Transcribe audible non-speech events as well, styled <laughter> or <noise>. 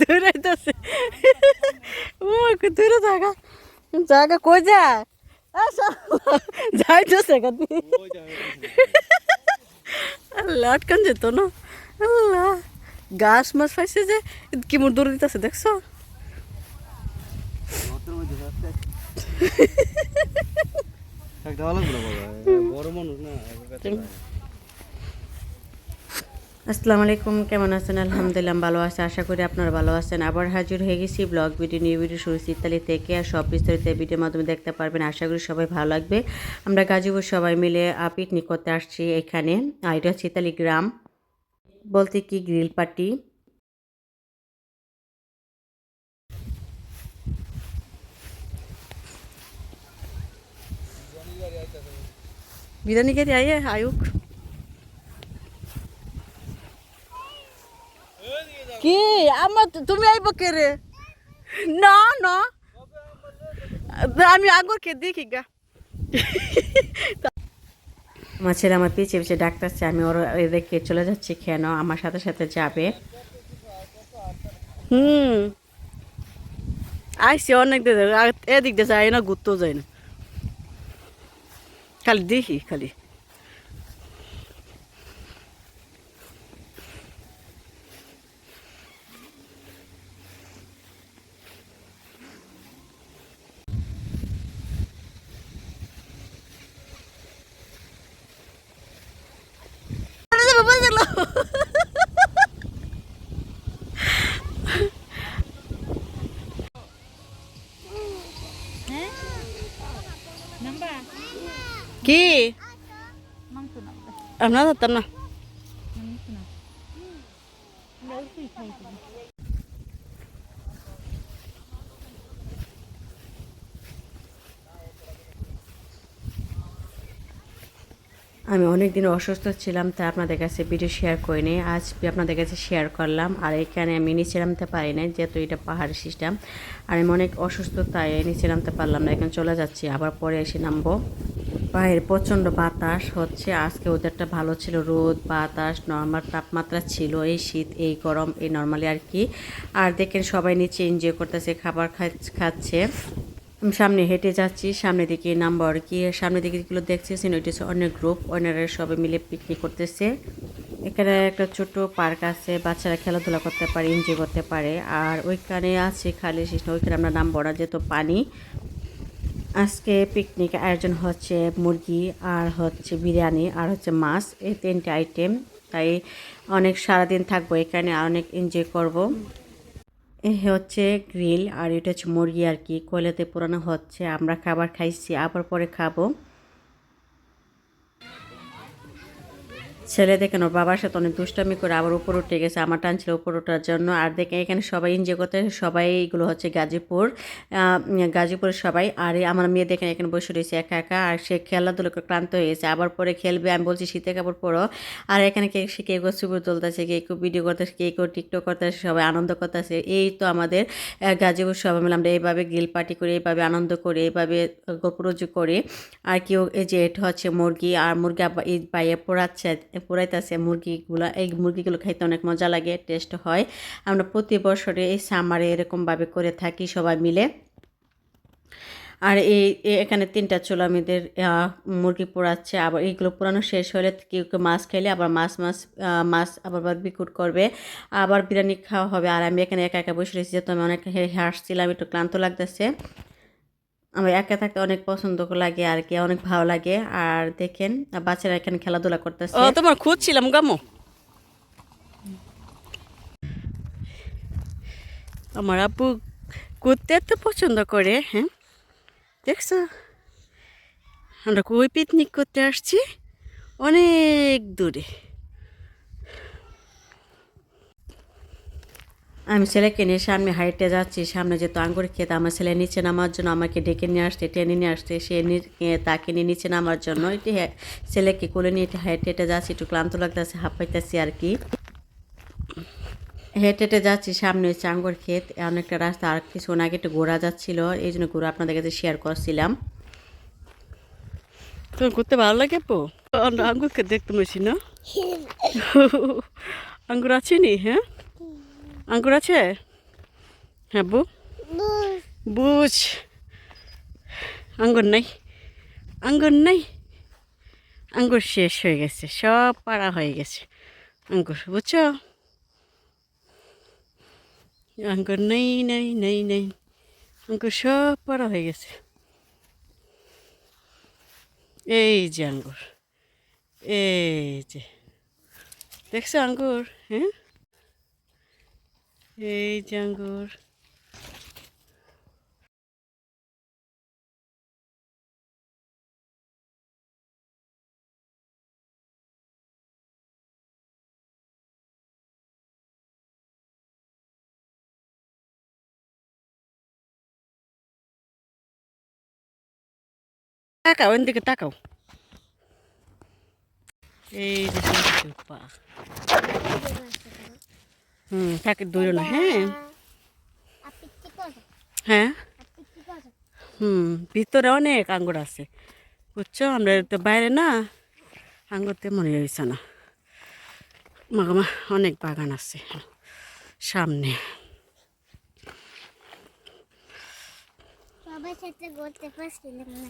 দূরাইতেছে <laughs> দূরে জায়গা জায়গা কই যা যাইতেছে আটকান যেত না। আল্লাহ গাছ মাছ পাইছে যে কি মোর দূরে দিতেছে দেখছ? ভালো গুলো বাবা বড় মানুষ না আসসালামু আলাইকুম, কেমন আছেন? আলহামদুলিল্লাহ ভালো আছে, আশা করি আপনারা ভালো আছেন। আবার হাজির হয়ে গেছি ব্লগ, ভিডিও, নিউ ভিডিও শুরু ইত্যাদি থেকে আর সব বিস্তারিত ভিডিওর মাধ্যমে দেখতে পারবেন। আশা করি সবাই ভালো লাগবে। আমরা গাজীপুর সবাই মিলে পিকনিক করতে আসছি এখানে। আর এটা হচ্ছে ইতালি গ্রাম। বলতে কি গ্রিল পার্টি? বিরিয়ানি কেটে আইয়ে, আয়ুক কি আমার তুমি আইব কে রে? না না। আমি আগর কে দেখি গা। আমার ছেলে আমার পিছিয়ে পিছিয়ে ডাক্তারছে আমি ওর এদেরকে চলে যাচ্ছি কেন আমার সাথে সাথে যাবে? হুম। আইসি অনেক দিন এদিক দিয়ে যায় না ঘুরতেও যায় না। খালি দেখি খালি। কি? আমরা ধরতাম না আমি অনেক দিন অসুস্থ ছিলাম, তাই আপনাদের কাছে ভিডিও শেয়ার করিনি। আজ আপনাদের কাছে শেয়ার করলাম, আর এখানে আমি নিচে নামতে পারি না যেহেতু এটা পাহাড়ি সিস্টেম আর আমি অনেক অসুস্থ, তাই নিচে নামতে পারলাম না, এখানে চলে যাচ্ছি, আবার পরে এসে নামবো। বাইরে প্রচণ্ড বাতাস হচ্ছে, আজকে ওদেরটা ভালো ছিল, রোদ, বাতাস নর্মাল তাপমাত্রা ছিল, এই শীত, এই গরম, এই নর্মালি আর কি। আর দেখেন সবাই নিচে এনজয় করতেছে, খাবার খাচ- খাচ্ছে। সামনে হেঁটে যাচ্ছি, সামনে দিকে নাম্বার আর কি, সামনের দিকে যেগুলো দেখতেছেন ওইটা হচ্ছে অনেক গ্রুপ ওনারা সবাই মিলে পিকনিক করতেছে। এখানে একটা ছোট পার্ক আছে, বাচ্চারা খেলাধুলা করতে পারে এনজয় করতে পারে, আর ওইখানে আছে খালি সিস্টেম ওইখানে আমরা নাম বড়া যেহেতু পানি। আজকে পিকনিক আয়োজন হচ্ছে মুরগি আর হচ্ছে বিরিয়ানি আর হচ্ছে মাছ, এই তিনটে আইটেম তাই অনেক সারাদিন থাকব এখানে, অনেক এনজয় করব। এ হচ্ছে গ্রিল আর এটা হচ্ছে মুরগি আর কি। কয়লাতে পোড়ানো হচ্ছে। আমরা খাবার খাইছি, আবার পরে খাব। ছেলে দেখেন ওর বাবার সাথে অনেক দুষ্টামি করে আবার উপর উঠে গেছে, আমার টান ছিল উপর ওঠার জন্য। আর দেখে এখানে সবাই এনজয় করতে সবাই এগুলো হচ্ছে গাজীপুর। গাজীপুরের সবাই। আর আমার মেয়ে দেখেন, এখানে বসে রয়েছে একা একা, আর সে খেলাধুলো ক্লান্ত হয়ে গেছে। আবার পরে খেলবে, আমি বলছি শীতে কাপড় পরো। আর এখানে কে, সে কেউ ছবি তুলতেছে, কেউ কেউ ভিডিও করতেছে, কেউ কেউ টিকটক করতেছে, সবাই আনন্দ করতেছে। এই তো আমাদের গাজীপুর সবাই মিলে আমরা এইভাবে গ্রিল পার্টি করে, এইভাবে আনন্দ করে, এইভাবে গোপুরজু করে। আর কেউ এই যে এটা হচ্ছে মুরগি, আর মুরগি এই বাইরে পোড়াচ্ছে পোড়াইতেছে মুরগিগুলো। এই মুরগিগুলো খাইতে অনেক মজা লাগে, টেস্ট হয়। আমরা প্রতি বছরে এই সামারে এরকমভাবে করে থাকি সবাই মিলে। আর এই এখানে তিনটা চুলা মেয়েদের মুরগি পোড়াচ্ছে। আবার এইগুলো পোড়ানো শেষ হলে কেউ কেউ মাছ খেলে আবার মাছ মাছ মাছ আবার বিকুট করবে। আবার বিরিয়ানি খাওয়া হবে। আর আমি এখানে একা একা বসে রয়েছি, যেহেতু আমি অনেক হাসছিলাম, একটু ক্লান্ত লাগতেছে। আমার একা থাকতে অনেক পছন্দ লাগে আর কি অনেক ভালো লাগে। আর দেখেন বাচ্চারা এখানে খেলাধুলা করতেছে। ও, তোমার খুঁজছিলাম গামো আমার আব্বু ঘুরতে এত পছন্দ করে হ্যাঁ? দেখছ? আমরা কই পিকনিক করতে আসছি? অনেক দূরে। আমি ছেলেকে নিয়ে সামনে হাইটে যাচ্ছি সামনে যেহেতু আঙ্গুর খেতে আমার ছেলে নিচে নামার জন্য আমাকে ডেকে নিয়ে আসতে টেনে নিয়ে আসতে সে তাকে নিয়ে নিচে নামার জন্য এটি হ্যাঁ, ছেলেকে কোলে নিয়ে হাইটে হেঁটে যাচ্ছি একটু ক্লান্ত লাগতেছে হাঁপ পাইতেছি আর কি। হেঁটে হেঁটে যাচ্ছি সামনে হচ্ছে আঙ্গুর ক্ষেত অনেকটা রাস্তা আর কিছুক্ষণ আগে একটু ঘোরা যাচ্ছিল এই জন্য ঘোরা আপনাদের কাছে শেয়ার করছিলাম। তোমার ঘুরতে ভালো লাগে পো আঙ্গুরকে দেখতে মেশি না? <laughs> আঙ্গুর আছে নি হ্যাঁ? আঙ্গুর আছে? হ্যাঁ বু। বুঝ। আঙ্গুর নাই। আঙ্গুর নাই। আঙ্গুর শেষ হয়ে গেছে। সব পাড়া হয়ে গেছে। আঙ্গুর বুঝছ? আঙ্গুর নেই নেই নেই নেই। আঙ্গুর সব পাড়া হয়ে গেছে। এই যে আঙ্গুর। এই যে। দেখছ আঙ্গুর? হ্যাঁ? এই যে আঙ্গুর তাকাও দিকে তাকাও এই যে সুন্দর পা হুম থাকে দৌড়ো না হ্যাঁ। হ্যাঁ? হুম, ভিতরে অনেক আঙ্গুর আছে, বুঝছ? আমরা তো বাইরে না, আঙ্গুর মনে হয়েছে না। মাগামা অনেক বাগান আছে, সামনে। সবার সাথে ঘুরতে পারছিলাম না।